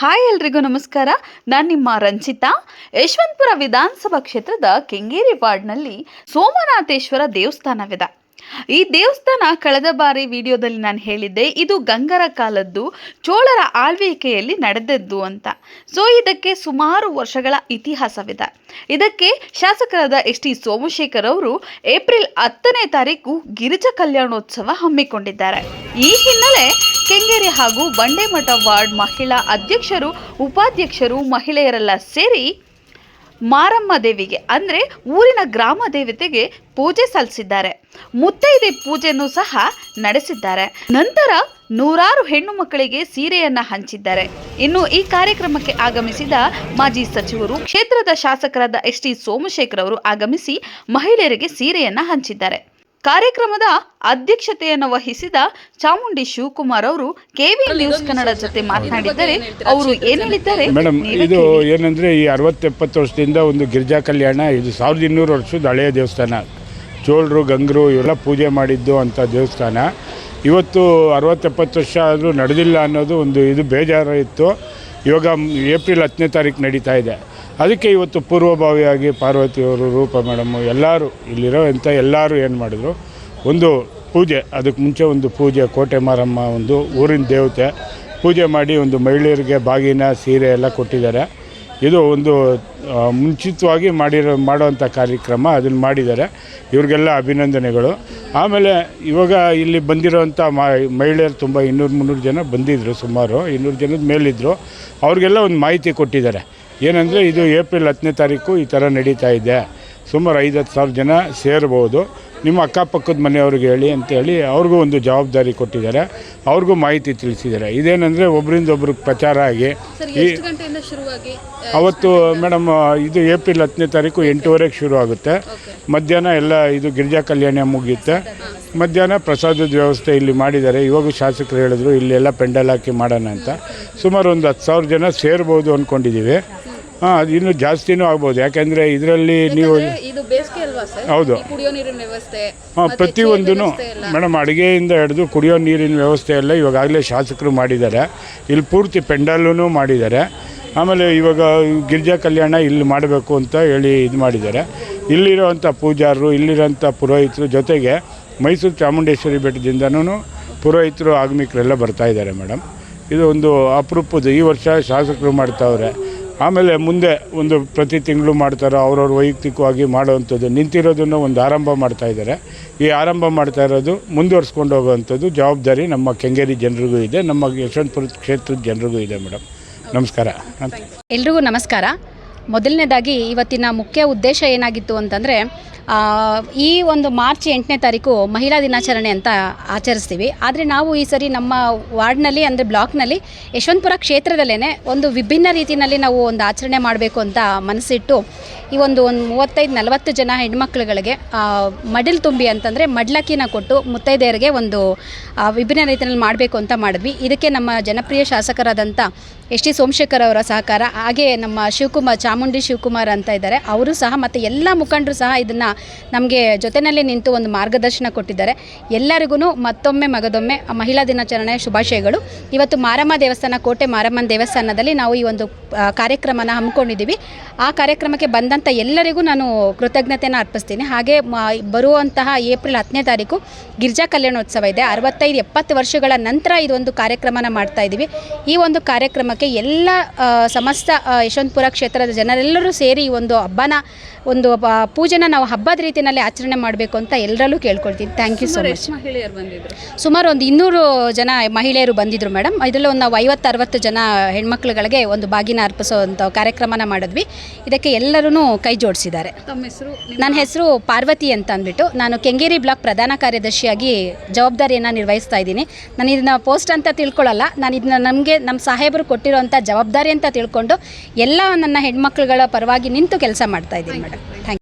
Hi ಎಲ್ರಿಗೂ ನಮಸ್ಕಾರ. ನಾನು ನಿಮ್ಮ ರಂಜಿತಾ ಯಶವಂತಪುರ ವಿಧಾನಸಭಾ ಕ್ಷೇತ್ರದ ಕೆಂಗೇರಿ ವಾರ್ಡ್ನಲ್ಲಿ ಸೋಮನಾಥೇಶ್ವರ ದೇವಸ್ಥಾನವಿದೆ. ಈ ದೇವಸ್ಥಾನ ಕಳೆದ ಬಾರಿ ವಿಡಿಯೋದಲ್ಲಿ ನಾನು ಹೇಳಿದ್ದೆ, ಇದು ಗಂಗರ ಕಾಲದ್ದು, ಚೋಳರ ಆಳ್ವಿಕೆಯಲ್ಲಿ ನಡೆದದ್ದು ಅಂತ. ಸೊ ಇದಕ್ಕೆ ಸುಮಾರು ವರ್ಷಗಳ ಇತಿಹಾಸವಿದೆ. ಇದಕ್ಕೆ ಶಾಸಕರಾದ ಎಸ್ ಟಿ ಸೋಮಶೇಖರ್ ಅವರು ಏಪ್ರಿಲ್ ಹತ್ತನೇ ತಾರೀಕು ಗಿರಿಜಾ ಕಲ್ಯಾಣೋತ್ಸವ ಹಮ್ಮಿಕೊಂಡಿದ್ದಾರೆ. ಈ ಹಿನ್ನೆಲೆ ಕೆಂಗೇರಿ ಹಾಗೂ ಬಂಡೆಮಠ ವಾರ್ಡ್ ಮಹಿಳಾ ಅಧ್ಯಕ್ಷರು, ಉಪಾಧ್ಯಕ್ಷರು, ಮಹಿಳೆಯರೆಲ್ಲ ಸೇರಿ ಮಾರಮ್ಮ ದೇವಿಗೆ, ಅಂದರೆ ಊರಿನ ಗ್ರಾಮ ದೇವತೆಗೆ ಪೂಜೆ ಸಲ್ಲಿಸಿದ್ದಾರೆ. ಮುತ್ತೈದೆ ಪೂಜೆಯನ್ನು ಸಹ ನಡೆಸಿದ್ದಾರೆ. ನಂತರ ನೂರಾರು ಹೆಣ್ಣು ಮಕ್ಕಳಿಗೆ ಸೀರೆಯನ್ನ ಹಂಚಿದ್ದಾರೆ. ಇನ್ನು ಈ ಕಾರ್ಯಕ್ರಮಕ್ಕೆ ಆಗಮಿಸಿದ ಮಾಜಿ ಸಚಿವರು, ಕ್ಷೇತ್ರದ ಶಾಸಕರಾದ ಎಸ್ ಟಿ ಸೋಮಶೇಖರ್ ಅವರು ಆಗಮಿಸಿ ಮಹಿಳೆಯರಿಗೆ ಸೀರೆಯನ್ನ ಹಂಚಿದ್ದಾರೆ. ಕಾರ್ಯಕ್ರಮದ ಅಧ್ಯಕ್ಷತೆಯನ್ನು ವಹಿಸಿದ ಚಾಮುಂಡಿ ಶಿವಕುಮಾರ್ ಅವರು ಕೆವಿ ನ್ಯೂಸ್ ಕನ್ನಡ ಜೊತೆ ಮಾತನಾಡಿದ್ದಾರೆ. ಅವರು ಏನು ಹೇಳಿದ್ದಾರೆ? ಮೇಡಮ್ ಇದು ಏನಂದ್ರೆ ಈ ಅರವತ್ತೆಪ್ಪತ್ತು ವರ್ಷದಿಂದ ಒಂದು ಗಿರಿಜಾ ಕಲ್ಯಾಣ ಇದು ಸಾವಿರದ ಇನ್ನೂರು ವರ್ಷದ ಹಳೆಯ ದೇವಸ್ಥಾನ. ಚೋಳರು ಗಂಗರು ಇವೆಲ್ಲ ಪೂಜೆ ಮಾಡಿದ್ದು ಅಂತ ದೇವಸ್ಥಾನ. ಇವತ್ತು ಅರವತ್ತೆಪ್ಪತ್ತು ವರ್ಷ ಆದರೂ ನಡೆದಿಲ್ಲ ಅನ್ನೋದು ಒಂದು ಇದು ಬೇಜಾರು ಇತ್ತು ಇವಾಗ ಏಪ್ರಿಲ್ ಹತ್ತನೇ ತಾರೀಕು ನಡೀತಾ ಇದೆ. ಅದಕ್ಕೆ ಇವತ್ತು ಪೂರ್ವಭಾವಿಯಾಗಿ ಪಾರ್ವತಿಯವರು ರೂಪ ಮೇಡಮ್ ಎಲ್ಲರೂ ಇಲ್ಲಿರೋ ಎಂಥ ಎಲ್ಲರೂ ಏನು ಮಾಡಿದ್ರು? ಒಂದು ಪೂಜೆ, ಅದಕ್ಕೆ ಮುಂಚೆ ಒಂದು ಪೂಜೆ, ಕೋಟೆ ಮಾರಮ್ಮ ಒಂದು ಊರಿನ ದೇವತೆ ಪೂಜೆ ಮಾಡಿ ಒಂದು ಮಹಿಳೆಯರಿಗೆ ಬಾಗಿನ, ಸೀರೆ ಎಲ್ಲ ಕೊಟ್ಟಿದ್ದಾರೆ. ಇದು ಒಂದು ಮುಂಚಿತವಾಗಿ ಮಾಡಿರೋ, ಮಾಡೋವಂಥ ಕಾರ್ಯಕ್ರಮ, ಅದನ್ನು ಮಾಡಿದ್ದಾರೆ. ಇವ್ರಿಗೆಲ್ಲ ಅಭಿನಂದನೆಗಳು. ಆಮೇಲೆ ಇವಾಗ ಇಲ್ಲಿ ಬಂದಿರೋವಂಥ ಮಹಿಳೆಯರು ತುಂಬ ಇನ್ನೂರು ಮುನ್ನೂರು ಜನ ಬಂದಿದ್ದರು ಸುಮಾರು, ಇನ್ನೂರು ಜನದ ಮೇಲಿದ್ದರು ಅವ್ರಿಗೆಲ್ಲ ಒಂದು ಮಾಹಿತಿ ಕೊಟ್ಟಿದ್ದಾರೆ. ಏನಂದರೆ ಇದು ಏಪ್ರಿಲ್ ಹತ್ತನೇ ತಾರೀಕು ಈ ಥರ ನಡೀತಾ ಇದೆ. ಸುಮಾರು ಐದು ಹತ್ತು ಸಾವಿರ ಜನ ಸೇರ್ಬೋದು. ನಿಮ್ಮ ಅಕ್ಕಪಕ್ಕದ ಮನೆಯವ್ರಿಗೆ ಹೇಳಿ ಅಂತೇಳಿ ಅವ್ರಿಗೂ ಒಂದು ಜವಾಬ್ದಾರಿ ಕೊಟ್ಟಿದ್ದಾರೆ. ಅವ್ರಿಗೂ ಮಾಹಿತಿ ತಿಳಿಸಿದ್ದಾರೆ. ಇದೇನಂದರೆ ಒಬ್ಬರಿಂದ ಒಬ್ರಿಗೆ ಪ್ರಚಾರ ಆಗಿ ಈ ಅವತ್ತು ಮೇಡಮ್ ಇದು ಏಪ್ರಿಲ್ ಹತ್ತನೇ ತಾರೀಕು ಎಂಟೂವರೆಗೆ ಶುರು ಆಗುತ್ತೆ. ಮಧ್ಯಾಹ್ನ ಎಲ್ಲ ಇದು ಗಿರಿಜಾ ಕಲ್ಯಾಣ ಮುಗಿಯುತ್ತೆ. ಮಧ್ಯಾಹ್ನ ಪ್ರಸಾದದ ವ್ಯವಸ್ಥೆ ಇಲ್ಲಿ ಮಾಡಿದ್ದಾರೆ. ಇವಾಗ ಶಾಸಕರು ಹೇಳಿದ್ರು ಇಲ್ಲೆಲ್ಲ ಪೆಂಡಲ್ ಹಾಕಿ ಮಾಡೋಣ ಅಂತ. ಸುಮಾರು ಒಂದು ಹತ್ತು ಸಾವಿರ ಜನ ಸೇರ್ಬೋದು ಅಂದ್ಕೊಂಡಿದ್ದೀವಿ. ಹಾಂ ಅದು ಇನ್ನೂ ಜಾಸ್ತಿನೂ ಆಗ್ಬೋದು. ಯಾಕೆಂದರೆ ಇದರಲ್ಲಿ ನೀವು ಇದು ಬೇಸಿಗೆ ಅಲ್ವಾ ಸರ್? ಹೌದು. ಈ ಕುಡಿಯೋ ನೀರಿನ ವ್ಯವಸ್ಥೆ ಹಾಂ ಮತ್ತೆ ಪ್ರತಿಯೊಂದೂ chair ವ್ಯವಸ್ಥೆ ಎಲ್ಲ. ಮೇಡಮ್ ಅಡುಗೆಯಿಂದ ಹಿಡಿದು ಕುಡಿಯೋ ನೀರಿನ ವ್ಯವಸ್ಥೆ ಎಲ್ಲ ಇವಾಗಲೇ ಶಾಸಕರು ಮಾಡಿದ್ದಾರೆ. ಇಲ್ಲಿ ಪೂರ್ತಿ ಪೆಂಡಲ್ಲೂ ಮಾಡಿದ್ದಾರೆ. ಆಮೇಲೆ ಇವಾಗ ಗಿರಿಜಾ ಕಲ್ಯಾಣ ಇಲ್ಲಿ ಮಾಡಬೇಕು ಅಂತ ಹೇಳಿ ಇದು ಮಾಡಿದ್ದಾರೆ. ಇಲ್ಲಿರೋವಂಥ ಪೂಜಾರರು ಇಲ್ಲಿರೋಂಥ ಪುರೋಹಿತರು ಜೊತೆಗೆ ಮೈಸೂರು ಚಾಮುಂಡೇಶ್ವರಿ ಬೆಟ್ಟದಿಂದನೂ ಪುರೋಹಿತರು ಆಗಮಿಕರೆಲ್ಲ ಬರ್ತಾ ಇದ್ದಾರೆ ಮೇಡಮ್. ಇದು ಒಂದು ಅಪರೂಪದ ಈ ವರ್ಷ ಶಾಸಕರು ಮಾಡ್ತಾವ್ರೆ. ಆಮೇಲೆ ಮುಂದೆ ಒಂದು ಪ್ರತಿ ತಿಂಗಳು ಮಾಡ್ತಾರೋ ಅವ್ರವ್ರ ವೈಯಕ್ತಿಕವಾಗಿ ಮಾಡುವಂಥದ್ದು, ನಿಂತಿರೋದನ್ನು ಒಂದು ಆರಂಭ ಮಾಡ್ತಾ ಇದ್ದಾರೆ. ಈ ಆರಂಭ ಮಾಡ್ತಾ ಇರೋದು ಮುಂದುವರ್ಸ್ಕೊಂಡು ಹೋಗುವಂಥದ್ದು ಜವಾಬ್ದಾರಿ ನಮ್ಮ ಕೆಂಗೇರಿ ಜನರಿಗೂ ಇದೆ, ನಮ್ಮ ಯಶವಂತಪುರ ಕ್ಷೇತ್ರದ ಜನರಿಗೂ ಇದೆ ಮೇಡಮ್. ನಮಸ್ಕಾರ. ಎಲ್ರಿಗೂ ನಮಸ್ಕಾರ. ಮೊದಲನೇದಾಗಿ ಇವತ್ತಿನ ಮುಖ್ಯ ಉದ್ದೇಶ ಏನಾಗಿತ್ತು ಅಂತಂದರೆ ಈ ಒಂದು ಮಾರ್ಚ್ ಎಂಟನೇ ತಾರೀಕು ಮಹಿಳಾ ದಿನಾಚರಣೆ ಅಂತ ಆಚರಿಸ್ತೀವಿ. ಆದರೆ ನಾವು ಈ ಸರಿ ನಮ್ಮ ವಾರ್ಡ್ನಲ್ಲಿ, ಅಂದರೆ ಬ್ಲಾಕ್ನಲ್ಲಿ ಯಶವಂತಪುರ ಕ್ಷೇತ್ರದಲ್ಲೇ ಒಂದು ವಿಭಿನ್ನ ರೀತಿಯಲ್ಲಿ ನಾವು ಒಂದು ಆಚರಣೆ ಮಾಡಬೇಕು ಅಂತ ಮನಸ್ಸಿಟ್ಟು, ಈ ಒಂದು ಒಂದು ಮೂವತ್ತೈದು, ನಲವತ್ತು ಜನ ಹೆಣ್ಮಕ್ಳುಗಳಿಗೆ ಮಡಿಲ್ ತುಂಬಿ ಅಂತಂದರೆ ಮಡ್ಲಕ್ಕಿನ ಕೊಟ್ಟು ಮುತ್ತೈದೆಯರಿಗೆ ಒಂದು ವಿಭಿನ್ನ ರೀತಿಯಲ್ಲಿ ಮಾಡಬೇಕು ಅಂತ ಮಾಡಿದ್ವಿ. ಇದಕ್ಕೆ ನಮ್ಮ ಜನಪ್ರಿಯ ಶಾಸಕರಾದಂಥ ಎಸ್ ಟಿ ಸೋಮಶೇಖರ್ ಅವರ ಸಹಕಾರ, ಹಾಗೆ ನಮ್ಮ ಶಿವಕುಮಾರ್ ಚಾಮುಂಡಿ ಶಿವಕುಮಾರ್ ಅಂತ ಇದ್ದಾರೆ. ಅವರು ಸಹ ಮತ್ತು ಎಲ್ಲ ಮುಖಂಡರು ಸಹ ಇದನ್ನು ನಮಗೆ ಜೊತೆಯಲ್ಲಿ ನಿಂತು ಒಂದು ಮಾರ್ಗದರ್ಶನ ಕೊಟ್ಟಿದ್ದಾರೆ. ಎಲ್ಲರಿಗೂ ಮತ್ತೊಮ್ಮೆ ಮಗದೊಮ್ಮೆ ಮಹಿಳಾ ದಿನಾಚರಣೆಯ ಶುಭಾಶಯಗಳು. ಇವತ್ತು ಮಾರಮ್ಮ ದೇವಸ್ಥಾನ, ಕೋಟೆ ಮಾರಮ್ಮನ ದೇವಸ್ಥಾನದಲ್ಲಿ ನಾವು ಈ ಒಂದು ಕಾರ್ಯಕ್ರಮನ ಹಮ್ಮಿಕೊಂಡಿದ್ದೀವಿ. ಆ ಕಾರ್ಯಕ್ರಮಕ್ಕೆ ಬಂದಂಥ ಎಲ್ಲರಿಗೂ ನಾನು ಕೃತಜ್ಞತೆಯನ್ನು ಅರ್ಪಿಸ್ತೀನಿ. ಹಾಗೆ ಬರುವಂತಹ ಏಪ್ರಿಲ್ ಹತ್ತನೇ ತಾರೀಕು ಗಿರ್ಜಾ ಕಲ್ಯಾಣೋತ್ಸವ ಇದೆ. ಅರವತ್ತೈದು, ಎಪ್ಪತ್ತು ವರ್ಷಗಳ ನಂತರ ಇದೊಂದು ಕಾರ್ಯಕ್ರಮನ ಮಾಡ್ತಾ ಇದ್ದೀವಿ. ಈ ಒಂದು ಕಾರ್ಯಕ್ರಮಕ್ಕೆ ಎಲ್ಲ ಸಮಸ್ತ ಯಶವಂತಪುರ ಕ್ಷೇತ್ರದ ಜನರೆಲ್ಲರೂ ಸೇರಿ ಈ ಒಂದು ಹಬ್ಬನ ಒಂದು ಪೂಜೆನ ನಾವು ಹಬ್ಬದ ರೀತಿಯಲ್ಲಿ ಆಚರಣೆ ಮಾಡಬೇಕು ಅಂತ ಎಲ್ಲರಲ್ಲೂ ಕೇಳ್ಕೊಳ್ತೀನಿ. ಥ್ಯಾಂಕ್ ಯು ಸೊ ಮಚ್ ಮಹಿಳೆಯರು ಬಂದಿದ್ರು? ಸುಮಾರು ಒಂದು ಇನ್ನೂರು ಜನ ಮಹಿಳೆಯರು ಬಂದಿದ್ದರು ಮೇಡಮ್. ಇದರಲ್ಲಿ ಒಂದು ನಾವು ಐವತ್ತು ಅರವತ್ತು ಜನ ಹೆಣ್ಮಕ್ಳುಗಳಿಗೆ ಒಂದು ಬಾಗಿನ ಅರ್ಪಿಸೋವಂಥ ಕಾರ್ಯಕ್ರಮನ ಮಾಡಿದ್ವಿ. ಇದಕ್ಕೆ ಎಲ್ಲರೂ ಕೈ ಜೋಡಿಸಿದ್ದಾರೆ. ನನ್ನ ಹೆಸರು ಪಾರ್ವತಿ ಅಂತ ಅಂದ್ಬಿಟ್ಟು ನಾನು ಕೆಂಗೇರಿ ಬ್ಲಾಕ್ ಪ್ರಧಾನ ಕಾರ್ಯದರ್ಶಿಯಾಗಿ ಜವಾಬ್ದಾರಿಯನ್ನು ನಿರ್ವಹಿಸ್ತಾ ಇದ್ದೀನಿ. ನಾನು ಇದನ್ನ ಪೋಸ್ಟ್ ಅಂತ ತಿಳ್ಕೊಳ್ಳಲ್ಲ ನಾನು ಇದನ್ನ ನಮಗೆ ನಮ್ಮ ಸಾಹೇಬರು ಕೊಟ್ಟಿರೋಂಥ ಜವಾಬ್ದಾರಿ ಅಂತ ತಿಳ್ಕೊಂಡು ಎಲ್ಲ ನನ್ನ ಹೆಣ್ಮಕ್ಳುಗಳ ಪರವಾಗಿ ನಿಂತು ಕೆಲಸ ಮಾಡ್ತಾ ಇದ್ದೀನಿ ಮೇಡಮ್ ಥ್ಯಾಂಕ್